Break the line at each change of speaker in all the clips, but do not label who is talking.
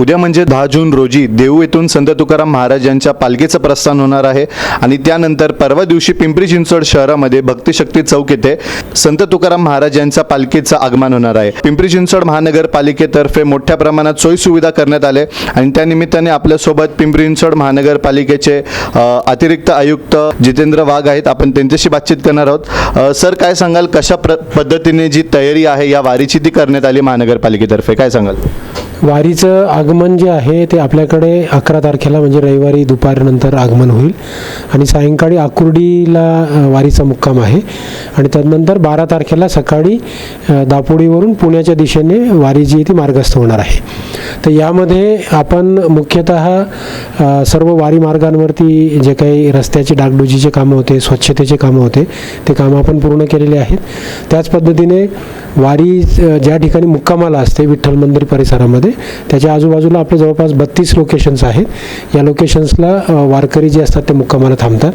उद्या म्हणजे दहा जून रोजी देऊ येथून संत तुकाराम महाराज यांच्या पालखीचं प्रस्थान होणार आहे. आणि त्यानंतर परवा दिवशी पिंपरी चिंचवड शहरामध्ये भक्तिशक्ती चौक येथे संत तुकाराम महाराज यांच्या पालखीचं आगमन होणार आहे. पिंपरी चिंचवड महानगरपालिकेतर्फे मोठ्या प्रमाणात सोयी सुविधा करण्यात आले आणि त्या निमित्ताने आपल्यासोबत पिंपरी चिंचवड महानगरपालिकेचे अतिरिक्त आयुक्त जितेंद्र वाघ आहेत. आपण त्यांच्याशी बातचीत करणार आहोत. सर काय सांगाल? कशा प्र पद्धतीने जी तयारी आहे या वारीची ती करण्यात आली महानगरपालिकेतर्फे? काय सांगाल?
वारीचं आगमन जे आहे ते आपल्याकडे अकरा तारखेला म्हणजे रविवारी दुपारनंतर आगमन होईल. आणि सायंकाळी आकुर्डीला वारीचा मुक्काम आहे. आणि त्यानंतर बारा तारखेला सकाळी दापोडीवरून पुण्याच्या दिशेने वारी जी आहे ती मार्गस्थ होणार आहे. तर यामध्ये आपण मुख्यतः सर्व वारी मार्गांवरती जे काही रस्त्याची डागडुजीचे कामं होते स्वच्छतेचे कामं होते ते कामं आपण पूर्ण केलेले आहेत. त्याच पद्धतीने वारी ज्या ठिकाणी मुक्कामाला असते विठ्ठल मंदिर परिसरामध्ये त्याच्या आजूबाजूला आपले जवळपास बत्तीस लोकेशन्स आहेत. या लोकेशन्सला वारकरी जे असतात ते मुक्कामाला थांबतात.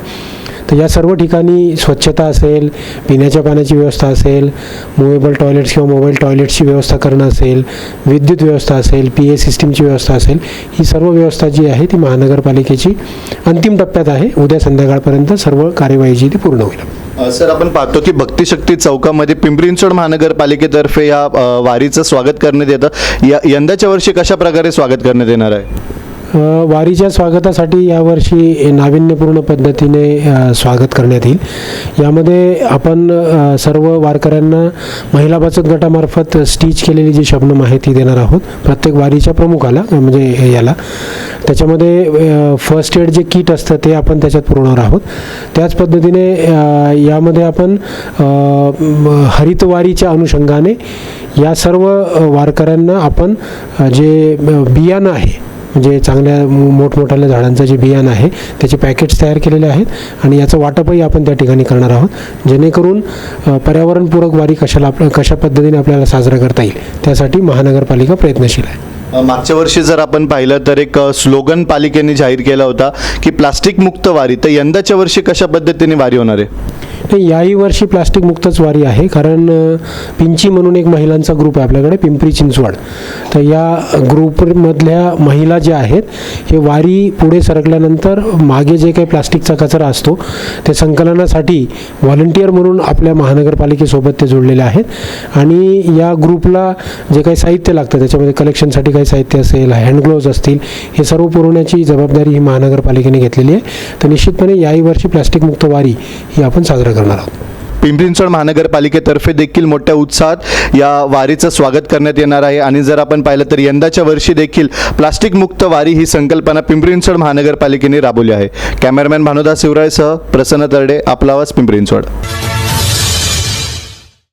तर या सर्व ठिकाणी स्वच्छता असेल पिण्याच्या पाण्याची व्यवस्था असेल मुवेबल टॉयलेट्स किंवा मोबाईल टॉयलेट्सची व्यवस्था करणं असेल विद्युत व्यवस्था असेल पी ए सिस्टीमची व्यवस्था असेल ही सर्व व्यवस्था जी आहे ती महानगरपालिकेची अंतिम टप्प्यात आहे. उद्या संध्याकाळपर्यंत सर्व कार्यवाही जी ती पूर्ण होईल.
सर आपण पाहतो की भक्तिशक्ती चौकामध्ये पिंपरी महानगरपालिकेतर्फे या वारीचं स्वागत करण्यात येतं. या यंदाच्या वर्षी कशा प्रकारे स्वागत करण्यात येणार आहे?
वारीच्या स्वागतासाठी यावर्षी नाविन्यपूर्ण पद्धतीने स्वागत करण्यात येईल. यामध्ये आपण सर्व वारकऱ्यांना महिला बचत गटामार्फत स्टिच केलेली जी शबनम आहे ती देणार आहोत. प्रत्येक वारीच्या प्रमुखाला म्हणजे याला. त्याच्यामध्ये फर्स्ट एड जे किट असतं ते आपण त्याच्यात पुरवणार आहोत. त्याच पद्धतीने यामध्ये आपण हरितवारीच्या अनुषंगाने या सर्व वारकऱ्यांना आपण जे बियाणं आहे म्हणजे चांगल्या मोठमोठ्या झाडांचं जे बियाणं आहे त्याचे पॅकेट्स तयार केलेले आहेत आणि याचं वाटपही आपण त्या ठिकाणी करणार आहोत जेणेकरून पर्यावरणपूरक वारी कशाला आप कशा पद्धतीने आपल्याला साजरा करता येईल त्यासाठी महानगरपालिका प्रयत्नशील आहे.
मागच्या वर्षी जर आपण पाहिलं तर एक स्लोगन पालिकेने जाहीर केला होता की प्लास्टिक मुक्त वारी तर यंदाच्या वर्षी कशा पद्धतीने वारी होणार आहे?
नाही याही वर्षी प्लास्टिक मुक्तच वारी आहे. कारण पिंची म्हणून एक महिलांचा ग्रुप आहे आपल्याकडे पिंपरी चिंचवड. तर या ग्रुपमधल्या महिला ज्या आहेत हे वारी पुढे सरकल्यानंतर मागे जे काही प्लास्टिकचा कचरा असतो ते संकलनासाठी व्हॉलंटियर म्हणून आपल्या महानगरपालिकेसोबत ते जोडलेले आहेत. आणि या ग्रुपला जे काही साहित्य लागतं त्याच्यामध्ये कलेक्शनसाठी काही साहित्य असेल हँडग्लोव्ज असतील हे सर्व पुरवण्याची जबाबदारी ही महानगरपालिकेने घेतलेली आहे. तर निश्चितपणे याही वर्षी प्लास्टिक मुक्त वारी ही आपण साजरा करतो करणार आहोत.
पिंपरी चिंचवड महानगरपालिकेतर्फे देखील मोठ्या उत्साहात या वारीचं स्वागत करण्यात येणार आहे. आणि जर आपण पाहिलं तर यंदाच्या वर्षी देखील प्लास्टिक मुक्त वारी ही संकल्पना पिंपरी चिंचवड महानगरपालिकेने राबवली आहे. कॅमेरामॅन भानुदास शिवरायसह प्रसन्न तरडे आपला आवाज पिंपरी चिंचवड.